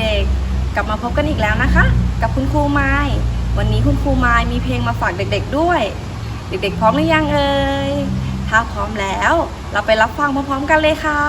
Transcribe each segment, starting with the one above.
เด็กๆ กลับมาพบกันอีกแล้วนะคะ กับคุณครูไม้วันนี้คุณครูไม้มีเพลงมาฝากเด็กๆด้วย เด็กๆ พร้อมหรือยังเอ่ยถ้าพร้อมแล้ว เราไปรับฟังพร้อมๆกันเลยค่ะ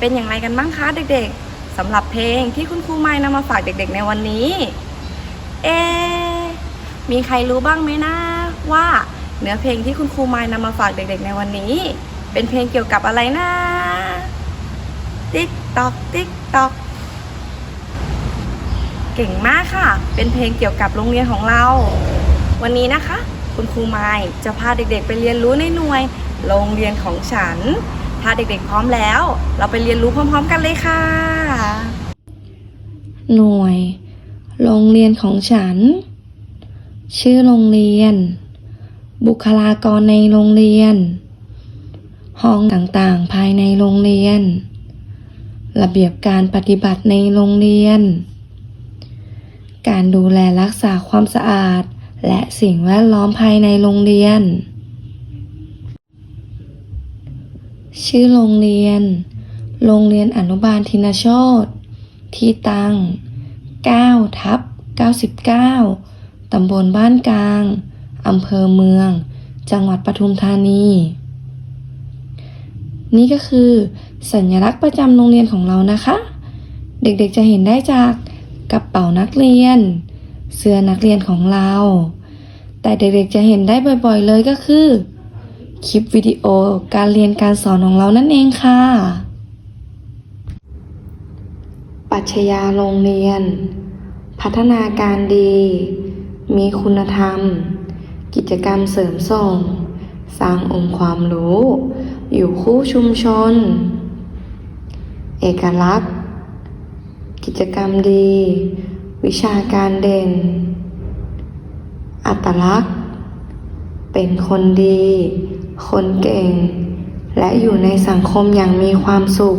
เป็นอย่างไรกันบ้างคะเด็กๆสำหรับเพลงที่คุณครูไม้นำมาฝากเด็กๆในวันนี้ เอ มีใครรู้บ้างไหมนะว่าเนื้อเพลงที่คุณครูไม้นำมาฝากเด็กๆในวันนี้ เป็นเพลงเกี่ยวกับอะไรนะ ติ๊กตอกติ๊กตอกเก่งมากค่ะ เป็นเพลงเกี่ยวกับโรงเรียนของเรา วันนี้นะคะ คุณครูไม้จะพาเด็กๆ ไปเรียนรู้ในหน่วย โรงเรียนของฉัน ถ้าเด็กๆพร้อมแล้ว เราไปเรียนรู้พร้อมๆกันเลยค่ะ หน่วย โรงเรียนของฉัน ชื่อโรงเรียน บุคลากรในโรงเรียน ห้องต่างๆภายในโรงเรียน ระเบียบการปฏิบัติในโรงเรียน การดูแลรักษาความสะอาด และสิ่งแวดล้อมภายในโรงเรียน ชื่อโรงเรียน โรงเรียนอนุบาลทินโชตที่ตั้ง 9 ทับ 99 ตำบลบ้านกลาง อำเภอเมือง จังหวัดปทุมธานี นี่ก็คือสัญลักษณ์ประจำโรงเรียนของเรานะคะ เด็กๆจะเห็นได้จากกระเป๋านักเรียน เสื้อนักเรียนของเรา แต่เด็กๆจะเห็นได้บ่อยๆเลยก็คือ คลิปวิดีโอการเรียนการสอนของเรานั่นเองค่ะ ปัชญาโรงเรียน พัฒนาการดี มีคุณธรรม กิจกรรมเสริมส่ง สร้างองค์ความรู้ อยู่คู่ชุมชน เอกลักษณ์ กิจกรรมดี วิชาการเด่น อัตลักษณ์ เป็นคนดี คนเก่ง และอยู่ในสังคมอย่างมีความสุข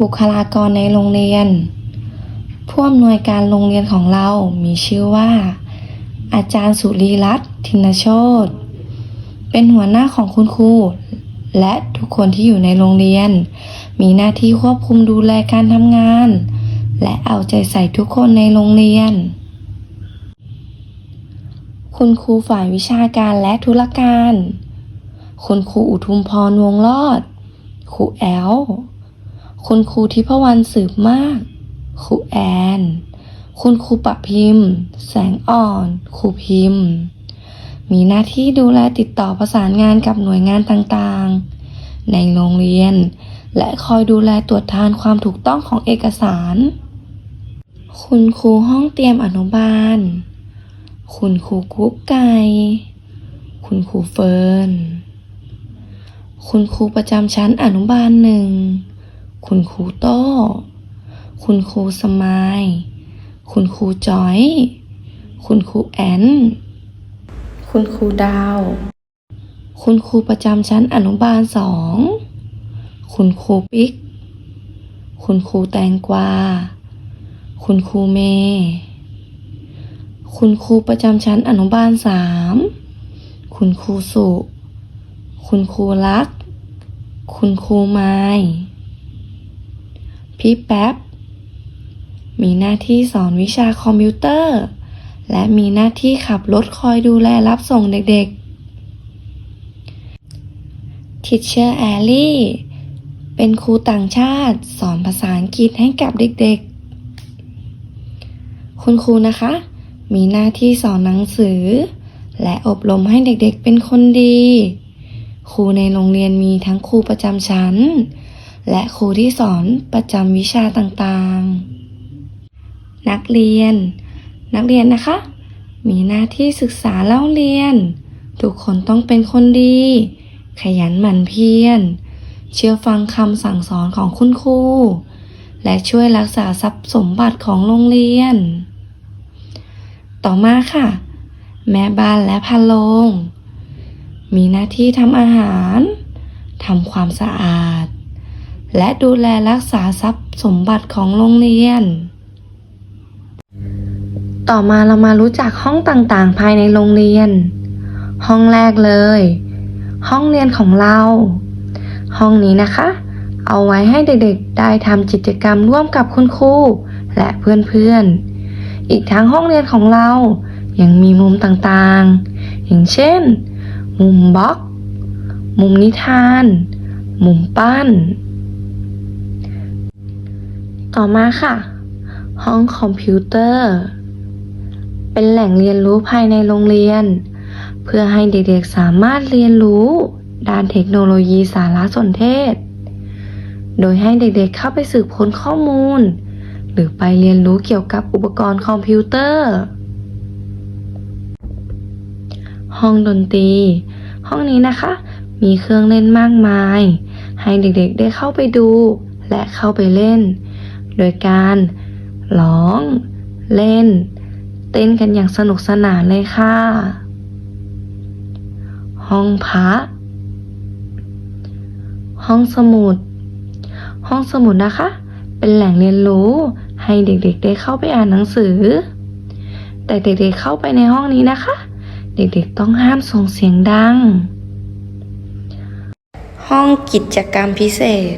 บุคลากรในโรงเรียน ผู้อำนวยการโรงเรียนของเรามีชื่อว่า อาจารย์สุรีรัตน์ทินโชตเป็นหัวหน้าของคุณครูและทุกคนที่อยู่ในโรงเรียน มีหน้าที่ควบคุมดูแลการทำงาน และเอาใจใส่ทุกคนในโรงเรียน คุณครูฝ่ายวิชาการและธุรการ คุณครูอุทุมพรวงรอด ครูแอล คุณครูทิพวรรณสืบมาก ครูแอน คุณครูประพิมพ์ แสงอ่อน ครูพิมพ์ มีหน้าที่ดูแลติดต่อประสานงานกับหน่วยงานต่างๆ ในโรงเรียน และคอยดูแลตรวจทานความถูกต้องของเอกสาร คุณครูห้องเตรียมอนุบาล คุณครูกุ๊กไก่ คุณครูเฟิร์น คุณครูประจำชั้นอนุบาลหนึ่ง คุณครูโต้ คุณครูสมาย คุณครูจอย คุณครูแอน คุณครูดาว คุณครูประจำชั้นอนุบาลสอง คุณครูปิ๊ก คุณครูแตงกวา คุณครูเมย์ คุณครูประจำชั้นอนุบาลสาม คุณครูสุ คุณครูรัก คุณครูไม้พี่แป๊บ มีหน้าที่สอนวิชาคอมพิวเตอร์ และมีหน้าที่ขับรถคอยดูแลรับส่งเด็กๆ ทิเชอร์แอลลี่ เป็นครูต่างชาติสอนภาษาอังกฤษให้กับเด็กๆ คุณครูนะคะ มีหน้าที่สอนหนังสือ และอบรมให้เด็กๆเป็นคนดี ครูในโรงเรียนมีทั้งครูประจำชั้น และครูที่สอนประจำวิชาต่างๆ นักเรียน นักเรียนนะคะ มีหน้าที่ศึกษาเล่าเรียน ทุกคนต้องเป็นคนดี ขยันหมั่นเพียร เชื่อฟังคำสั่งสอนของคุณครูและช่วยรักษาทรัพย์สมบัติของโรงเรียน ต่อมาค่ะ แม่บ้านและพะโลง มีหน้าที่ทำอาหารทำความสะอาด และดูแลรักษาทรัพย์สมบัติของโรงเรียน ต่อมาเรามารู้จักห้องต่างๆ ภายในโรงเรียน ห้องแรกเลย ห้องเรียนของเรา ห้องนี้นะคะ เอาไว้ให้เด็กๆ ได้ทำกิจกรรมร่วมกับคุณครูและเพื่อนๆ อีกทั้งห้องเรียนของเรายังมีมุมต่างๆ อย่างเช่น มุมบล็อก มุมนิทาน มุมปั้น ต่อมาค่ะ ห้องคอมพิวเตอร์ เป็นแหล่งเรียนรู้ภายในโรงเรียน เพื่อให้เด็กๆสามารถเรียนรู้ด้านเทคโนโลยีสารสนเทศ โดยให้เด็กๆเข้าไปสืบค้นข้อมูล รือไปเรียนรู้เกี่ยวกับอุปกรณ์คอมพิวเตอร์ ห้องดนตรี ห้องนี้นะคะ มีเครื่องเล่นมากมาย ให้เด็กๆได้เข้าไปดู และเข้าไปเล่น โดยการร้อง เล่น เต้นกันอย่างสนุกสนานเลยค่ะ ห้องพระห้องสมุด ห้องสมุดนะคะ เป็นแหล่งเรียนรู้ ให้เด็กๆได้เข้าไปอ่านหนังสือ แต่เด็กๆเข้าไปในห้องนี้นะคะ เด็กๆต้องห้ามส่งเสียงดัง ห้องกิจกรรมพิเศษ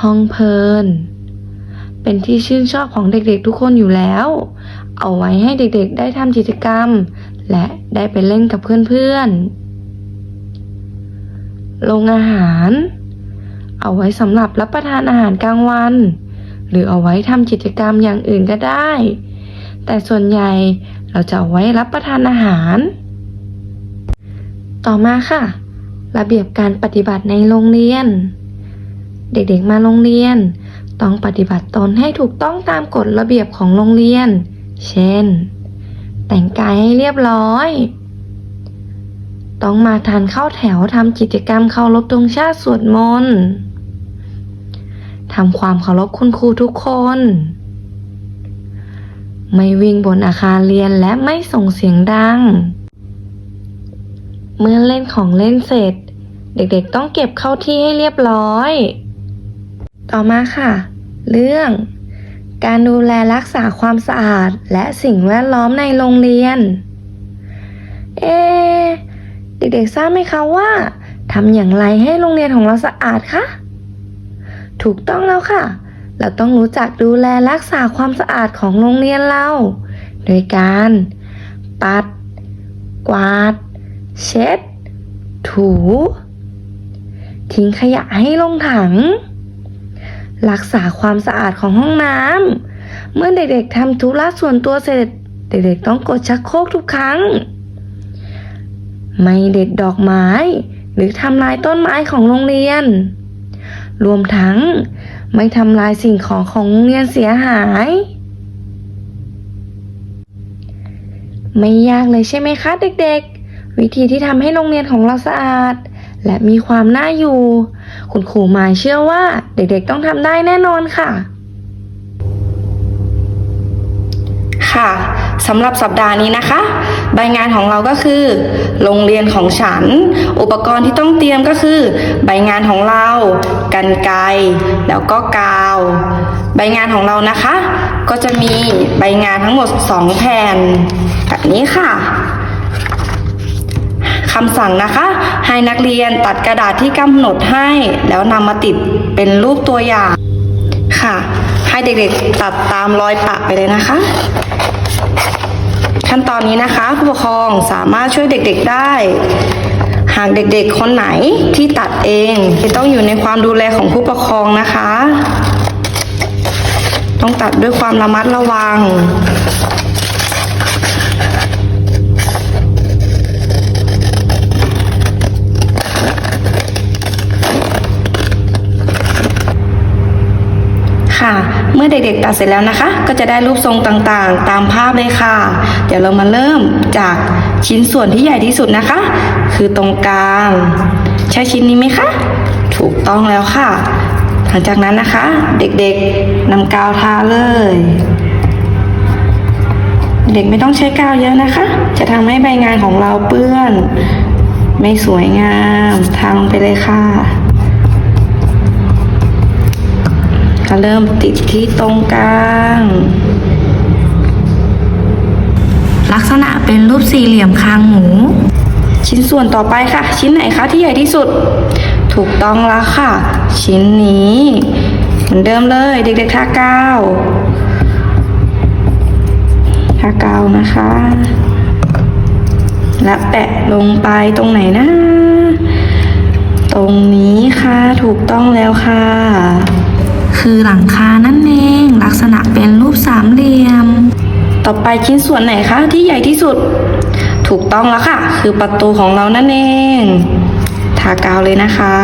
ห้องเพลิน เป็นที่ชื่นชอบของเด็กๆทุกคนอยู่แล้ว เอาไว้ให้เด็กๆได้ทำกิจกรรม และได้ไปเล่นกับเพื่อนๆโรงอาหารเอาไว้สำหรับรับประทานอาหารกลางวัน หรือเอาไว้ทำกิจกรรมอย่างอื่นก็ได้ แต่ส่วนใหญ่เราจะเอาไว้รับประทานอาหาร ต่อมาค่ะ ระเบียบการปฏิบัติในโรงเรียน เด็กๆมาโรงเรียน ต้องปฏิบัติตนให้ถูกต้องตามกฎระเบียบของโรงเรียน เช่น แต่งกายให้เรียบร้อย ต้องมาทานข้าวแถวทำกิจกรรมเคารพธงชาติสวดมนต์ ทำความเคารพคุณครูทุกคน ไม่วิ่งบนอาคารเรียนและไม่ส่งเสียงดัง เมื่อเล่นของเล่นเสร็จ เด็กๆต้องเก็บเข้าที่ให้เรียบร้อย ต่อมาค่ะ เรื่อง การดูแลรักษาความสะอาดและสิ่งแวดล้อมในโรงเรียน เอ เด็กๆทราบไหมคะว่าทำอย่างไรให้โรงเรียนของเราสะอาดคะ ถูกต้องแล้วค่ะ เราต้องรู้จักดูแลรักษาความสะอาดของโรงเรียนเรา โดยการ ปัด กวาด เช็ด ถู ทิ้งขยะให้ลงถัง รักษาความสะอาดของห้องน้ำ เมื่อเด็กๆทำธุระส่วนตัวเสร็จ เด็กๆต้องกดชักโครกทุกครั้ง ไม่เด็ดดอกไม้ หรือทำลายต้นไม้ของโรงเรียน รวมทั้งไม่ทำลายสิ่งของของโรงเรียนเสียหาย ไม่ยากเลยใช่ไหมคะเด็กๆ วิธีที่ทำให้โรงเรียนของเราสะอาด และมีความน่าอยู่ คุณครูหมายเชื่อว่าเด็กๆต้องทำได้แน่นอนค่ะ ค่ะ สำหรับสัปดาห์นี้นะคะ ใบงานของเราก็คือ โรงเรียนของฉัน อุปกรณ์ที่ต้องเตรียมก็คือ ใบงานของเรา กันไกแล้วก็กาว ใบงานของเรานะคะ ก็จะมีใบงานทั้งหมด 2 แผ่นแบบนี้ค่ะคำสั่งนะคะ ให้นักเรียนตัดกระดาษที่กำหนดให้ แล้วนำมาติดเป็นรูปตัวอย่างค่ะ ให้เด็กๆตัดตามรอยปะไปเลยนะคะ ขั้นตอนนี้นะคะผู้ปกครองสามารถช่วยเด็กๆได้ หากเด็กๆคนไหนที่ตัดเองจะต้องอยู่ในความดูแลของผู้ปกครองนะคะ ต้องตัดด้วยความระมัดระวังค่ะ เมื่อเด็กๆตัดเสร็จแล้วนะคะ ก็จะได้รูปทรงต่างๆ ตามภาพเลยค่ะ เดี๋ยวเรามาเริ่มจากชิ้นส่วนที่ใหญ่ที่สุดนะคะ คือตรงกลาง ใช่ชิ้นนี้ไหมคะ ถูกต้องแล้วค่ะ หลังจากนั้นนะคะ เด็กๆนำกาวทาเลย เด็กไม่ต้องใช้กาวเยอะนะคะ จะทำให้ใบงานของเราเปื้อน ไม่สวยงาม ทาลงไปเลยค่ะ เริ่มติดที่ตรงกลาง ลักษณะเป็นรูปสี่เหลี่ยมคางหมู ชิ้นส่วนต่อไปค่ะ ชิ้นไหนคะที่ใหญ่ที่สุด ถูกต้องแล้วค่ะ ชิ้นนี้เหมือนเดิมเลยเด็กๆท่าเก้าวทาเก้านะคะ และแปะลงไปตรงไหนนะตรงนี้ค่ะ ถูกต้องแล้วค่ะ คือหลังคานั่นเอง ลักษณะเป็นรูปสามเหลี่ยม ต่อไปชิ้นส่วนไหนคะที่ใหญ่ที่สุด ถูกต้องแล้วค่ะ คือประตูของเรานั่นเองทากาวเลยนะคะ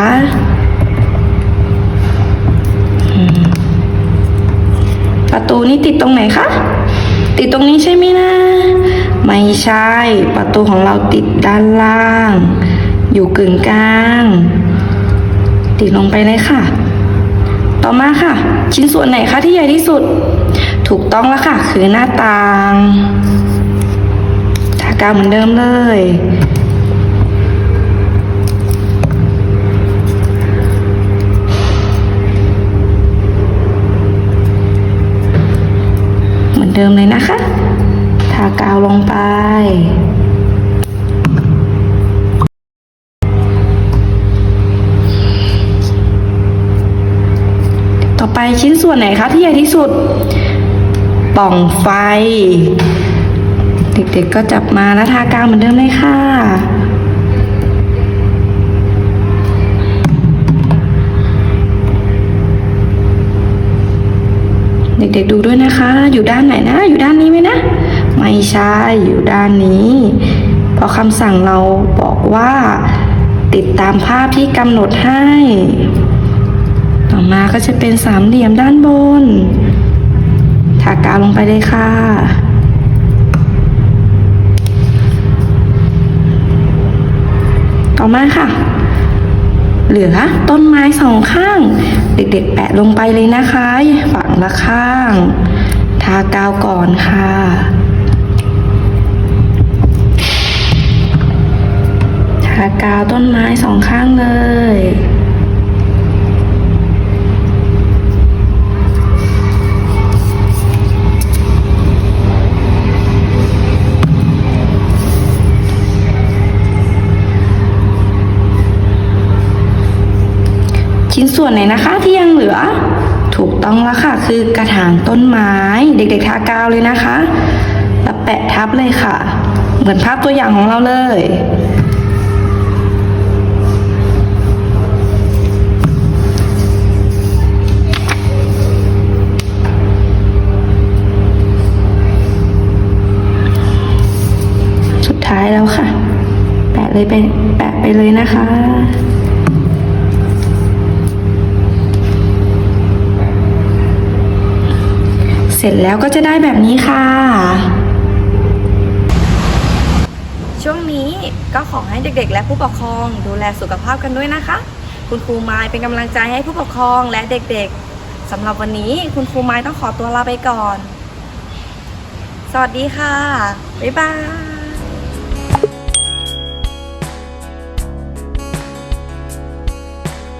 ประตูนี้ติดตรงไหนคะ ติดตรงนี้ใช่ไหมนะ ไม่ใช่ ประตูของเราติดด้านล่าง อยู่กึ่งกลาง ติดลงไปเลยค่ะ ต่อมาค่ะ ชิ้นส่วนไหนคะที่ใหญ่ที่สุด ถูกต้องแล้วค่ะ คือหน้าต่างทากาวเหมือนเดิมเลย เหมือนเดิมเลยนะคะ ส่วนไหนคะที่ใหญ่ที่สุด ป่องไฟ เด็กๆก็จับมาแล้วทากาวเหมือนเดิมเลยค่ะเด็กๆดูด้วยนะคะ อยู่ด้านไหนนะ อยู่ด้านนี้ไหมนะ ไม่ใช่ อยู่ด้านนี้ เพราะคำสั่งเราบอกว่า ติดตามภาพที่กำหนดให้ ต่อมาก็จะเป็นสามเหลี่ยมด้านบนทากาวลงไปเลยค่ะ ต่อมาค่ะ เหลือต้นไม้สองข้าง เด็กๆ แปะลงไปเลยนะคะ ฝั่งละข้าง ทากาวก่อนค่ะทากาวต้นไม้สองข้างเลย ชิ้นส่วนไหนนะคะที่ยังเหลือ ถูกต้องแล้วค่ะ คือกระถางต้นไม้ เด็กๆทากาวเลยนะคะแล้วแปะทับเลยค่ะ เหมือนภาพตัวอย่างของเราเลยสุดท้ายแล้วค่ะ แปะเลยไปแปะไปเลยนะคะ เสร็จแล้วก็จะได้แบบนี้ค่ะ ช่วงนี้ก็ขอให้เด็กๆ และผู้ปกครองดูแลสุขภาพกันด้วยนะคะ คุณครูไม้เป็นกำลังใจให้ผู้ปกครองและเด็กๆสำหรับวันนี้คุณครูไม้ต้องขอตัวลาไปก่อน สวัสดีค่ะ บ๊ายบาย